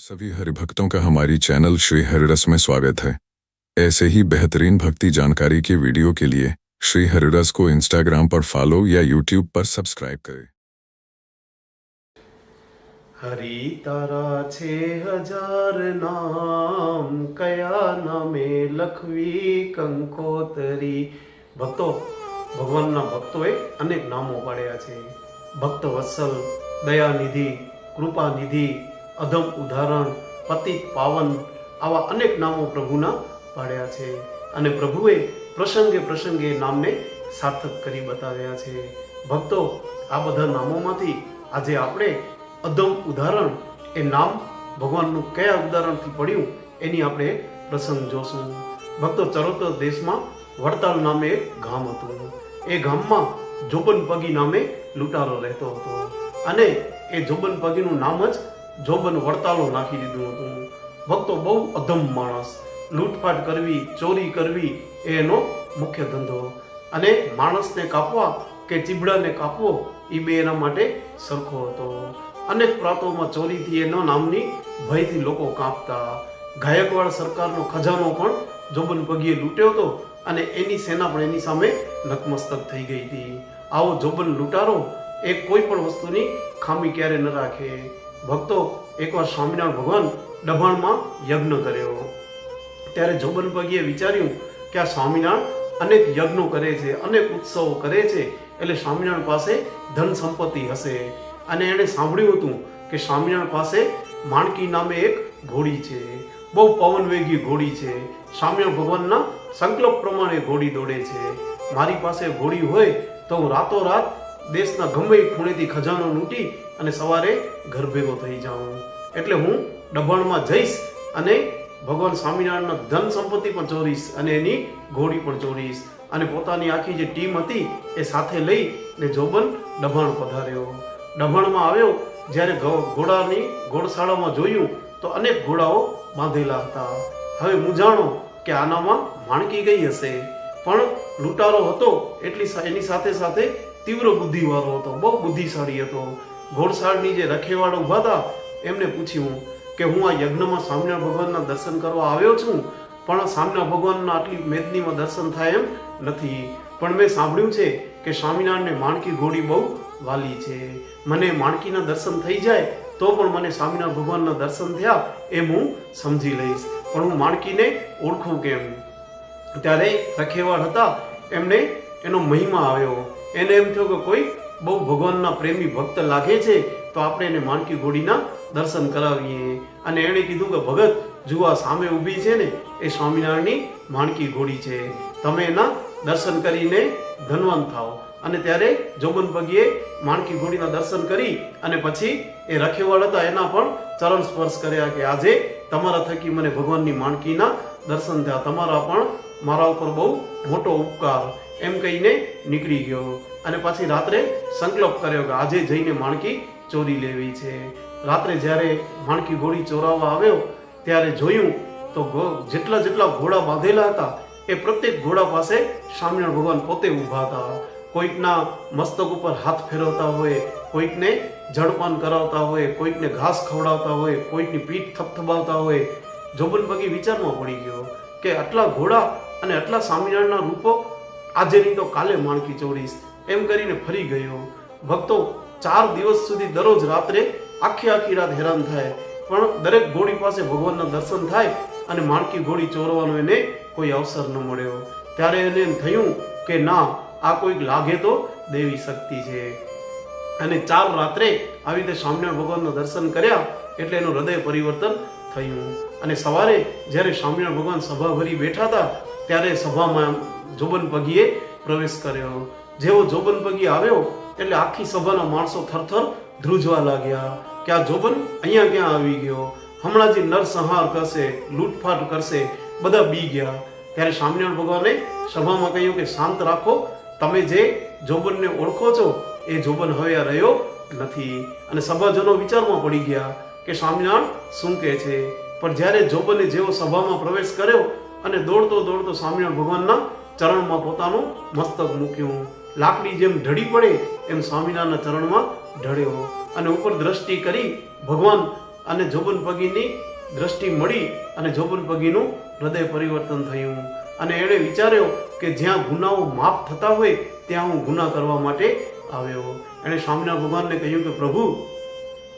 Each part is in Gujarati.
सभी हरिभक्तों का हमारी चैनल श्री हरिरस में स्वागत है ऐसे ही बेहतरीन भक्ति जानकारी के वीडियो के लिए श्री हरिरस को इंस्टाग्राम पर फॉलो या यूट्यूब पर सब्सक्राइब करें હરી તારા છે હજાર નામ કયા નામે લખવી કંકોતરી ભક્તો ભગવાનના ભક્તોએ અનેક નામો પાડ્યા છે ભક્ત વત્સલ દયાનિધિ કૃપાનિધિ અધમ ઉદાહરણ, પતિત પાવન આવા અનેક નામો પ્રભુના પાડ્યા છે. અને પ્રભુએ પ્રસંગે પ્રસંગે નામને સાર્થક કરી બતાવ્યા છે. ભક્તો, આ બધા નામોમાંથી આજે આપણે અધમ ઉદાહરણ, એ નામ ભગવાનનું કયા ઉદાહરણથી પડ્યું એની આપણે પ્રસંગ જોશું. ભક્તો, ચરોતર દેશમાં વડતાલ નામે એક ગામ હતું. એ ગામમાં જોબન પગી નામે લૂંટારો રહેતો હતો. અને એ જોબન પગીનું નામ જ જોબન વડતાલો નાખી દીધું હતું. ભક્તો બહુ અધમ માણસ. લૂંટફાટ કરવી, ચોરી કરવી, એનો મુખ્ય ધંધો. અને માણસને કાપવા કે ચીબડાને કાપવો એ બે એના માટે સરખો હતો. અનેક પ્રાંતોમાં ચોરીથી એનો નામની ભયથી લોકો કાપતા. ગાયકવાડ સરકારનો ખજાનો પણ જોબન પગીએ લૂંટ્યો હતો અને એની સેના પણ એની સામે નતમસ્તક થઈ ગઈ હતી. આવો જોબન લૂંટારો એ કોઈ પણ વસ્તુની ખામી ક્યારે ન રાખે. ભક્તો એકવાર સ્વામિનારાયણ ભગવાન દબાણમાં યજ્ઞ કર્યો. ત્યારે જોબન પગીએ વિચાર્યું કે આ સ્વામિનારાયણ અનેક યજ્ઞો કરે છે, અનેક ઉત્સવો કરે છે, એટલે સ્વામિનારાયણ પાસે ધન સંપત્તિ હશે. અને એણે સાંભળ્યું હતું કે સ્વામિનારાયણ પાસે માણકી નામે એક ઘોડી છે. બહુ પવનવેગી ઘોડી છે. સ્વામિનારાયણ ભગવાનના સંકલ્પ પ્રમાણે ઘોડી દોડે છે. મારી પાસે ઘોડી હોય તો હું રાતોરાત દેશના ગમે ખૂણેથી ખજાનો લૂંટી અને સવારે ઘર ભેગો થઈ જાઉં. એટલે હું ડભાણમાં જઈશ અને ભગવાન સ્વામિનારાયણનો ધન સંપત્તિ પણ ચોરીશ અને એની ઘોડી પણ ચોરીશ. અને પોતાની આખી જે ટીમ હતી એ સાથે લઈ ને જોબન ડભાણ પધાર્યો. ડભાણમાં આવ્યો, જ્યારે ઘોડાની ઘોડશાળામાં જોયું તો અનેક ઘોડાઓ બાંધેલા હતા. હવે હું જાણો કે આનામાં માણકી ગઈ હશે. પણ લૂંટારો હતો એટલી એની સાથે સાથે તીવ્ર બુદ્ધિવાળો હતો, બહુ બુદ્ધિશાળી હતો. ઘોડશાળની જે રખેવાળો ઊભા હતા એમને પૂછ્યું કે હું આ યજ્ઞમાં સ્વામિનારાયણ ભગવાનના દર્શન કરવા આવ્યો છું, પણ સ્વામિનારાયણ ભગવાનના આટલી મેદનીમાં દર્શન થાય એમ નથી. પણ મેં સાંભળ્યું છે કે સ્વામિનારાયણને માણકી ઘોડી બહુ વાલી છે. મને માણકીના દર્શન થઈ જાય, તો પણ મને સ્વામિનારાયણ ભગવાનના દર્શન થયા એમ હું સમજી લઈશ. પણ હું માણકીને ઓળખું કેમ? ત્યારે રખેવાળ હતા, એમને એનો મહિમા આવ્યો. એને એમ થયો કે કોઈ બહુ ભગવાનના પ્રેમી ભક્ત લાગે છે, તો આપણે એને માનકી ઘોડીના દર્શન કરાવીએ. અને એણે કીધું કે, ભગત, જુઓ સામે ઊભી છે ને, એ સ્વામિનારાયણની માણકી ઘોડી છે. તમે એના દર્શન કરીને ધનવાન થાઓ. અને ત્યારે જોબન પગીએ માણકી ઘોડીના દર્શન કરી અને પછી એ રખેવાળ હતા, એના પણ ચરણ સ્પર્શ કર્યા કે, આજે તમારા થકી મને ભગવાનની માણકીના દર્શન થયા. તમારા પણ મારા ઉપર બહુ મોટો ઉપકાર એમ કહીને નીકળી ગયો અને પછી રાત્રે સંકલ્પ કર્યો કે આજે જઈને માણકી ચોરી લેવી છે. રાત્રે જ્યારે માણકી ઘોડી ચોરાવવા આવ્યો, ત્યારે જોયું તો જેટલા જેટલા ઘોડા બાંધેલા હતા, એ પ્રત્યેક ઘોડા પાસે સ્વામિનારાયણ ભગવાન પોતે ઊભા હતા. કોઈકના મસ્તક ઉપર હાથ ફેરવતા હોય, કોઈકને જળપાન કરાવતા હોય, કોઈકને ઘાસ ખવડાવતા હોય, કોઈકની પીઠ થપથપાવતા હોય. જોબન પગી વિચારમાં પડી ગયો કે આટલા ઘોડા અને આટલા સ્વામિનારાયણના રૂપો આજે નહીં તો કાલે માણકી ચોરીશ એમ કરીને ફરી ગયો. ભક્તો ચાર દિવસ સુધી દરરોજ રાત્રે આખી આખી રાત હેરાન થાય. પણ દરેક ઘોડી પાસે ભગવાનના દર્શન થાય અને માણકી ઘોડી ચોરવાનો એને કોઈ અવસર ન મળ્યો. ત્યારે એને એમ થયું કે ના, આ કોઈક લાગે તો દેવી શક્તિ છે. અને ચાર રાત્રે આવી રીતે સ્વામિનારાયણ ભગવાનના દર્શન કર્યા એટલે એનું હૃદય પરિવર્તન થયું. અને સવારે જ્યારે સ્વામિનારાયણ ભગવાન સભા ભરી બેઠા હતા, ત્યારે સભામાં જોબન પગીએ પ્રવેશ કર્યો. જેવો જોબન પગી આવ્યો, એટલે આખી સભાના માણસો થરથર ધ્રુજવા લાગ્યા કે આ જોબન અહીંયા ક્યાં આવી ગયો? હમણાં જે નરસંહાર કરશે, લૂંટફાટ કરશે, બધા બી ગયા. ત્યારે સ્વામિનારાયણ ભગવાને સભામાં કહ્યું કે શાંત રાખો, તમે જે જોબનને ઓળખો છો, એ જોબન હવે રહ્યો નથી. અને સભાજનો વિચારમાં પડી ગયા કે સ્વામિનારાયણ શું કહે છે? પણ જ્યારે જોબને જેવો સભામાં પ્રવેશ કર્યો અને દોડતો દોડતો સ્વામિનારાયણ ભગવાનના ચરણમાં પોતાનું મસ્તક મૂક્યું. લાકડી જેમ ઢળી પડે, એમ સ્વામિનારાયણના ચરણમાં ઢળ્યો. અને ઉપર દ્રષ્ટિ કરી ભગવાન અને જોબન પગીની દ્રષ્ટિ મળી અને જોબન પગીનું હૃદય પરિવર્તન થયું. અને એણે વિચાર્યો કે જ્યાં ગુનાઓ માફ થતા હોય, ત્યાં હું ગુના કરવા માટે આવ્યો. એણે સ્વામિનારાયણ ભગવાનને કહ્યું કે, પ્રભુ,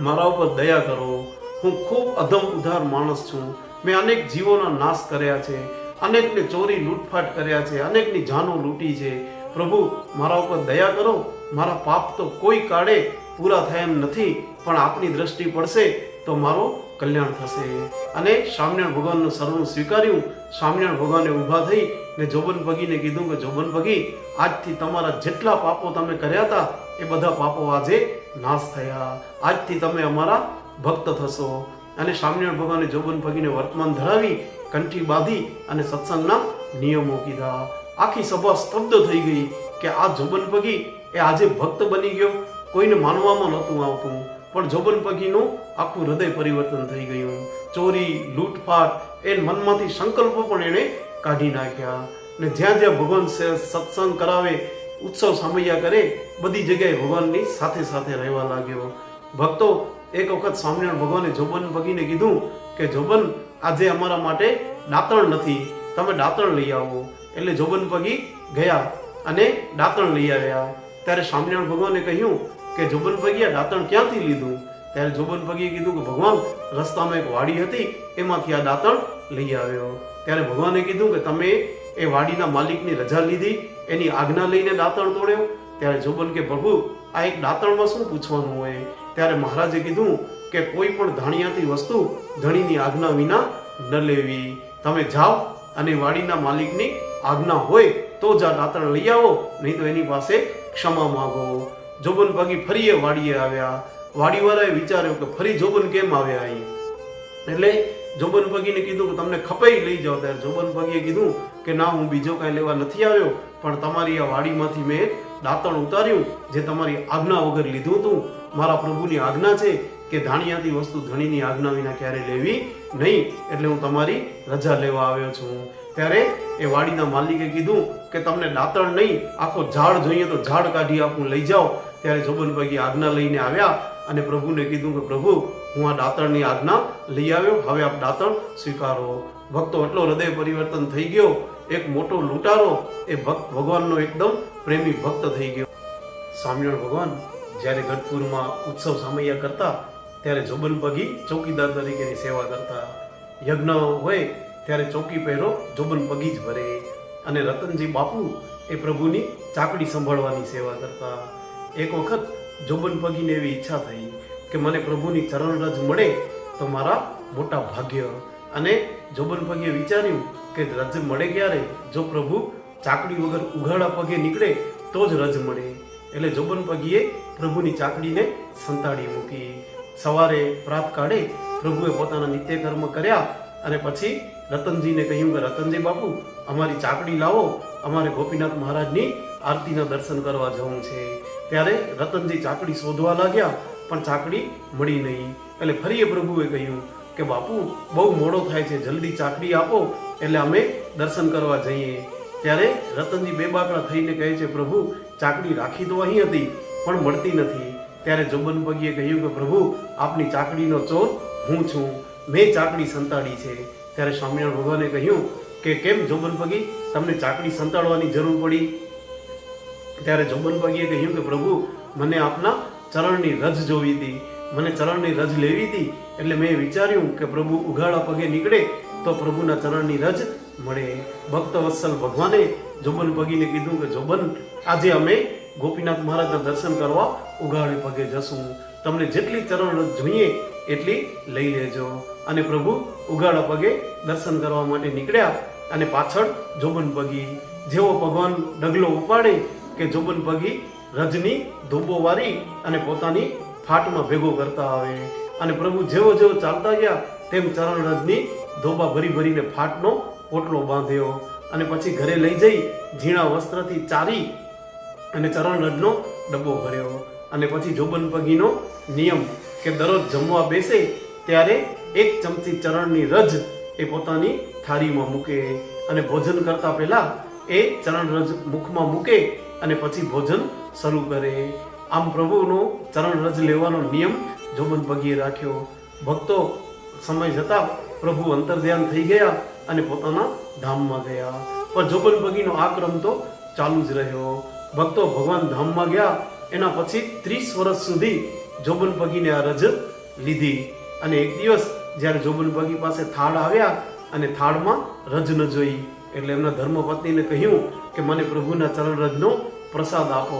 મારા ઉપર દયા કરો. હું ખૂબ અધમ ઉધાર માણસ છું. મેં અનેક જીવોના નાશ કર્યા છે. અનેકને ચોરી લૂંટફાટ કર્યા છે, અનેકની જાનો લૂંટી છે. પ્રભુ, મારા ઉપર દયા કરો, મારા પાપ તો કોઈ કાળે પૂરા થયા એમ નથી, પણ આપની દ્રષ્ટિ પડશે તો મારો કલ્યાણ થશે. અને સ્વામિનારાયણ ભગવાનનું શરણું સ્વીકાર્યું સ્વામિનારાયણ ભગવાને ઊભા થઈ ને જોબન ભગીને કીધું કે, જોબન ભગી, આજથી તમારા જેટલા પાપો તમે કર્યા હતા, એ બધા પાપો આજે નાશ થયા. આજથી તમે અમારા ભક્ત થશો. અને સ્વામિનારાયણ ભગવાને જોબન ભગીને વર્તમાન ધરાવી કંઠી બાંધી અને સત્સંગના નિયમો કીધા. આખી સભા સ્તબ્ધ થઈ ગઈ કે આ જોબન પગી એ આજે ભક્ત બની ગયો. કોઈને માનવામાં નહોતું આવતું, પણ જોબન પગીનું આખું હૃદય પરિવર્તન થઈ ગયું. ચોરી, લૂંટફાટ એ મનમાંથી સંકલ્પો પણ એણે કાઢી નાખ્યા. ને જ્યાં જ્યાં ભગવાન સત્સંગ કરાવે, ઉત્સવ સામૈયા કરે, બધી જગ્યાએ ભગવાનની સાથે સાથે રહેવા લાગ્યો. ભક્તો એક વખત સ્વામિનારાયણ ભગવાને જોબન પગીને કીધું કે જોબન આજે અમારા માટે દાંતણ નથી. તમે દાંતણ લઈ આવો. એટલે જોબન પગી ગયા અને દાંતણ લઈ આવ્યા. ત્યારે સ્વામિનારાયણ ભગવાને કહ્યું કે જોબન પગી આ દાંતણ ક્યાંથી લીધું? ત્યારે જોબન પગીએ કીધું કે ભગવાન, રસ્તામાં એક વાડી હતી, એમાંથી આ દાંતણ લઈ આવ્યો. ત્યારે ભગવાને કીધું કે તમે એ વાડીના માલિકની રજા લીધી, એની આજ્ઞા લઈને દાંતણ તોડ્યો. ત્યારે જોબન કે પ્રભુ આ એક દાંતણમાં શું પૂછવાનું હોય? ત્યારે મહારાજે કીધું કે કોઈ પણ ધાણિયાતી વસ્તુ ધણીની આજ્ઞા વિના ન લેવી. તમે જાઓ અને વાડીના માલિકની આજ્ઞા હોય તો જ આ દાંતણ લઈ આવો, નહીં તો એની પાસે ક્ષમા માગો. જોબન પગી ફરી એ વાડીએ આવ્યા. વાડીવાળાએ વિચાર્યો કે ફરી જોબન કેમ આવ્યા અહીં? એટલે જોબન પગીને કીધું કે તમને ખપાઈ લઈ જાઓ. ત્યારે જોબન પગીએ કીધું કે ના, હું બીજો કાંઈ લેવા નથી આવ્યો, પણ તમારી આ વાડીમાંથી મેં દાંતણ ઉતાર્યું, જે તમારી આજ્ઞા વગર લીધું હતું. મારા પ્રભુની આજ્ઞા છે કે ધાણિયાતી વસ્તુ ધણીની આજ્ઞા વિના ક્યારે લેવી નહીં, એટલે હું તમારી રજા લેવા આવ્યો છું. ત્યારે એ વાડીના માલિકે કીધું કે તમને દાંતણ નહીં, આખો ઝાડ જોઈએ તો ઝાડ કાઢી આપું, લઈ જાઓ. ત્યારે જોબનભાઈ આજ્ઞા લઈને આવ્યા અને પ્રભુને કીધું કે, પ્રભુ, હું આ દાંતણની આજ્ઞા લઈ આવ્યો. હવે આપ દાંતણ સ્વીકારો. ભક્તો એટલો હૃદય પરિવર્તન થઈ ગયો એક મોટો લૂંટારો એ ભક્ત ભગવાનનો એકદમ પ્રેમી ભક્ત થઈ ગયો. સ્વામિનારાયણ ભગવાન જ્યારે ગઢપુરમાં ઉત્સવ સામૈયા કરતા, ત્યારે જોબન પગી ચોકીદાર તરીકેની સેવા કરતા. યજ્ઞ હોય ત્યારે ચોકી પહેરો જોબન પગી જ ભરે. અને રતનજી બાપુ એ પ્રભુની ચાકડી સંભાળવાની સેવા કરતા. એક વખત જોબન પગીને એવી ઈચ્છા થઈ કે મને પ્રભુની ચરણરજ મળે તો મારા મોટા ભાગ્ય. અને જોબન પગીએ વિચાર્યું કે રજ મળે ક્યારે? જો પ્રભુ ચાકડી વગર ઉઘાડા પગે નીકળે, તો જ રજ મળે. એટલે જોબન પગીએ પ્રભુની ચાકડીને સંતાડી મૂકી સવારે પ્રાત કાઢે, પ્રભુએ પોતાના નિત્ય કર્મ કર્યા અને પછી રતનજીને કહ્યું કે, રતનજી બાપુ, અમારી ચાકડી લાવો. અમારે ગોપીનાથ મહારાજની આરતીના દર્શન કરવા જવું છે. ત્યારે રતનજી ચાકડી શોધવા લાગ્યા, પણ ચાકડી મળી નહીં. એટલે ફરી પ્રભુએ કહ્યું કે, બાપુ, બહુ મોડો થાય છે. જલ્દી ચાકડી આપો. એટલે અમે દર્શન કરવા જઈએ. ત્યારે રતનજી બે બાકડા થઈને કહે છે, પ્રભુ, ચાકડી રાખી તો અહીં હતી, પણ મળતી નથી. ત્યારે જોબન પગીએ કહ્યું કે, પ્રભુ, આપની ચાકડીનો ચોર હું છું. મેં ચાકડી સંતાડી છે. ત્યારે સ્વામિનારાયણ ભગવાને કહ્યું કે, કેમ જોબન પગી તમને ચાકડી સંતાડવાની જરૂર પડી? ત્યારે જોબન પગીએ કહ્યું કે, પ્રભુ, મને આપના ચરણની રજ જોવી હતી. મને ચરણની રજ લેવી હતી. એટલે મેં વિચાર્યું કે પ્રભુ ઉઘાડા પગે નીકળે તો પ્રભુના ચરણની રજ મળે. ભક્ત વત્સલ ભગવાને જોબન પગીને કીધું કે, જોબન, આજે અમે ગોપીનાથ મહારાજના દર્શન કરવા ઉઘાડે પગે જશું. તમને જેટલી ચરણ રજ જોઈએ એટલી લઈ લેજો. અને પ્રભુ ઉઘાડા પગે દર્શન કરવા માટે નીકળ્યા અને પાછળ જોબન પગી. જેવો ભગવાન ડગલો ઉપાડે કે જોબન પગી રજની ધોબો વારી અને પોતાની ફાટમાં ભેગો કરતા આવે. અને પ્રભુ જેવો જેવો ચાલતા ગયા, તેમ ચરણ રજની ધોબા ભરી ભરીને ફાટનો પોટલો બાંધ્યો અને પછી ઘરે લઈ જઈ ઝીણા વસ્ત્રથી ચારી અને ચરણરજનો ડબ્બો ભર્યો. અને પછી જોબન પગીનો નિયમ કે દરરોજ જમવા બેસે ત્યારે એક ચમચી ચરણની રજ એ પોતાની થાળીમાં મૂકે અને ભોજન કરતા પહેલા એ ચરણ રજ મુખમાં મૂકે અને પછી ભોજન શરૂ કરે. આમ પ્રભુનો ચરણ રજ લેવાનો નિયમ જોબન પગીએ રાખ્યો. ભક્તો સમય જતા પ્રભુ અંતર્ધ્યાન થઈ ગયા અને પોતાના ધામમાં ગયા. પણ જોબન પગીનો આ ક્રમ તો ચાલુ જ રહ્યો. ભક્તો ભગવાન ધામમાં ગયા. એના પછી ત્રીસ વર્ષ સુધી જોબન પગીને આ રજ લીધી. અને એક દિવસ જ્યારે જોબન પગી પાસે થાળ આવ્યા અને થાળમાં રજ ન જોઈ, એટલે એમના ધર્મપત્નીને કહ્યું કે મને પ્રભુના ચરણ રજનો પ્રસાદ આપો.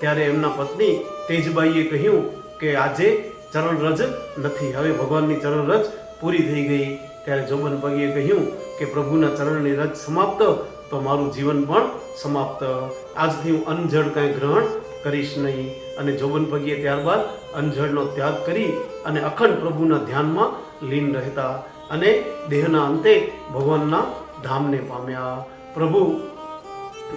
ત્યારે એમના પત્ની તેજબાઈએ કહ્યું કે આજે ચરણ રજ નથી. હવે ભગવાનની ચરણ રજ પૂરી થઈ ગઈ. ત્યારે જોબન પગીએ કહ્યું કે પ્રભુના ચરણની રજ સમાપ્ત, તો મારું જીવન પણ સમાપ્ત. આજથી હું અનજળ કાંઈ ગ્રહણ કરીશ નહીં. અને જોબન પગીએ ત્યારબાદ અનજળનો ત્યાગ કરી અને અખંડ પ્રભુના ધ્યાનમાં લીન રહેતા અને દેહના અંતે ભગવાનના ધામને પામ્યા. પ્રભુ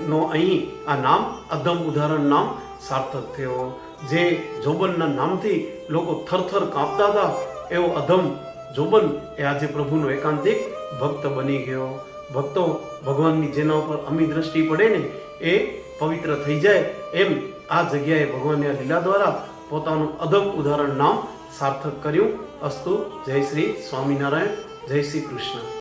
નો અહીં આ નામ, અધમ ઉદાહરણ નામ સાર્થક થયો. જે જોબનના નામથી લોકો થરથર કાંપતા હતા, એવો અધમ જોબન એ આજે પ્રભુનો એકાંતિક ભક્ત બની ગયો, ભક્તો ભગવાનની જેના ઉપર અમી દ્રષ્ટિ પડે ને, એ પવિત્ર થઈ જાય એમ આ જગ્યાએ ભગવાનની આ લીલા દ્વારા પોતાનું અધમ ઉદાહરણ નામ સાર્થક કર્યું. અસ્તુ જય શ્રી સ્વામિનારાયણ, જય શ્રી કૃષ્ણ.